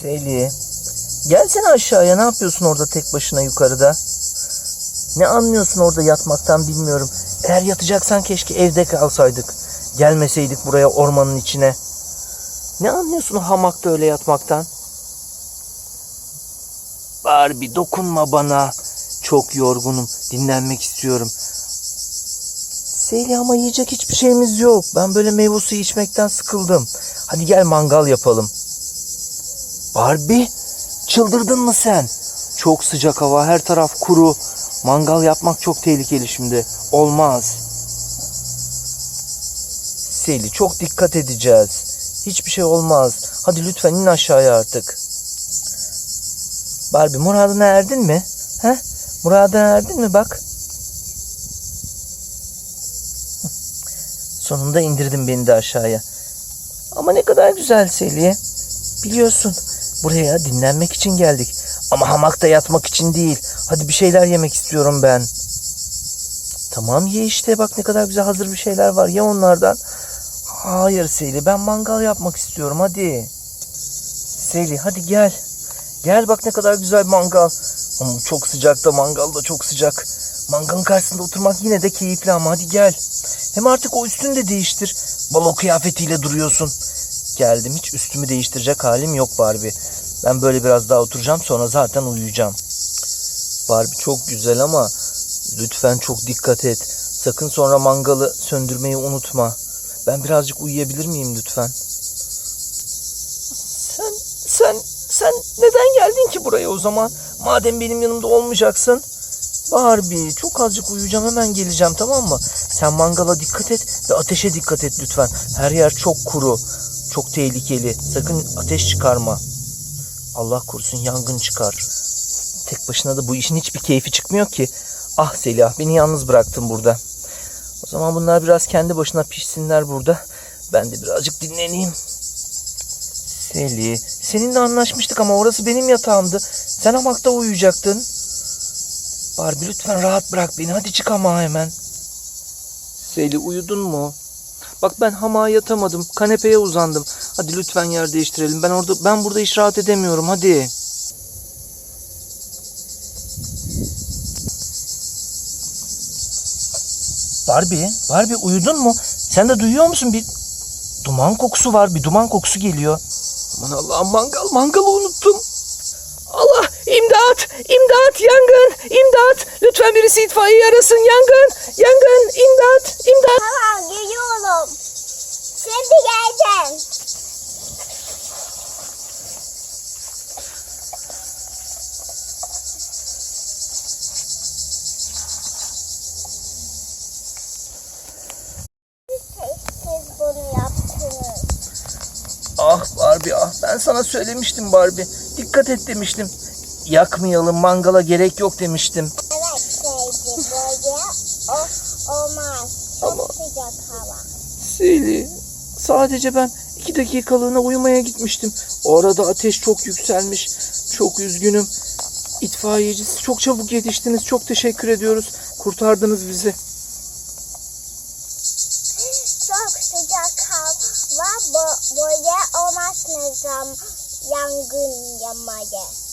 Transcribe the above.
Seli. Gelsene aşağıya ne yapıyorsun orada tek başına yukarıda? Ne anlıyorsun orada yatmaktan bilmiyorum. Eğer yatacaksan keşke evde kalsaydık. Gelmeseydik buraya ormanın içine. Ne anlıyorsun o hamakta öyle yatmaktan? Barbie dokunma bana. Çok yorgunum. Dinlenmek istiyorum. Seyli ama yiyecek hiçbir şeyimiz yok. Ben böyle meyve suyu içmekten sıkıldım. Hadi gel mangal yapalım. Barbie çıldırdın mı sen? Çok sıcak hava her taraf kuru. Mangal yapmak çok tehlikeli şimdi. Olmaz. Seli çok dikkat edeceğiz. Hiçbir şey olmaz. Hadi lütfen in aşağıya artık. Barbie muradına erdin mi? He? Muradına erdin mi bak? Sonunda indirdin beni de aşağıya. Ama ne kadar güzel Seliye. Biliyorsun buraya dinlenmek için geldik. Ama hamakta yatmak için değil. Hadi bir şeyler yemek istiyorum ben. Tamam ye işte bak ne kadar güzel hazır bir şeyler var. Ye onlardan. Hayır Seli ben mangal yapmak istiyorum hadi. Seli hadi gel. Gel bak ne kadar güzel mangal. Ama çok sıcakta mangal da çok sıcak. Mangalın karşısında oturmak yine de keyifli ama hadi gel. Hem artık o üstünü de değiştir. Balo kıyafetiyle duruyorsun. Geldim hiç üstümü değiştirecek halim yok Barbie. Ben böyle biraz daha oturacağım sonra zaten uyuyacağım. Barbie çok güzel ama lütfen çok dikkat et. Sakın sonra mangalı söndürmeyi unutma. Ben birazcık uyuyabilir miyim lütfen? Sen, sen, sen neden geldin ki buraya o zaman? Madem benim yanımda olmayacaksın. Barbie çok azıcık uyuyacağım hemen geleceğim tamam mı? Sen mangala dikkat et ve ateşe dikkat et lütfen. Her yer çok kuru. Çok tehlikeli. Sakın ateş çıkarma. Allah korusun yangın çıkar. Tek başına da bu işin hiçbir keyfi çıkmıyor ki. Ah Selah beni yalnız bıraktın burada. O zaman bunlar biraz kendi başına pişsinler burada. Ben de birazcık dinleneyim. Seli, seninle anlaşmıştık ama orası benim yatağımdı. Sen hamakta uyuyacaktın. Barbie lütfen rahat bırak beni. Hadi çık ama hemen. Seli uyudun mu? Bak ben hamağa yatamadım. Kanepeye uzandım. Hadi lütfen yer değiştirelim. Ben orada ben burada hiç rahat edemiyorum. Hadi. Barbie, Barbie uyudun mu? Sen de duyuyor musun bir duman kokusu var. Bir duman kokusu geliyor. Aman Allah'ım mangal, mangalı unuttum. Allah imdat, imdat, yangın, imdat. Lütfen birisi itfaiye arasın. Yangın, yangın, imdat, imdat. Tamam geliyorum. Şimdi geleceğim. Barbie ah ben sana söylemiştim Barbie. Dikkat et demiştim. Yakmayalım mangala gerek yok demiştim. Evet sevgi böyle o, olmaz. Çok Ama- sıcak hava. Seli sadece ben iki dakikalığına uyumaya gitmiştim. O arada ateş çok yükselmiş. Çok üzgünüm. İtfaiyecisi çok çabuk yetiştiniz. Çok teşekkür ediyoruz. Kurtardınız bizi. Çok sıcak hava bu, böyle olmaz ne zaman yangın yamaya.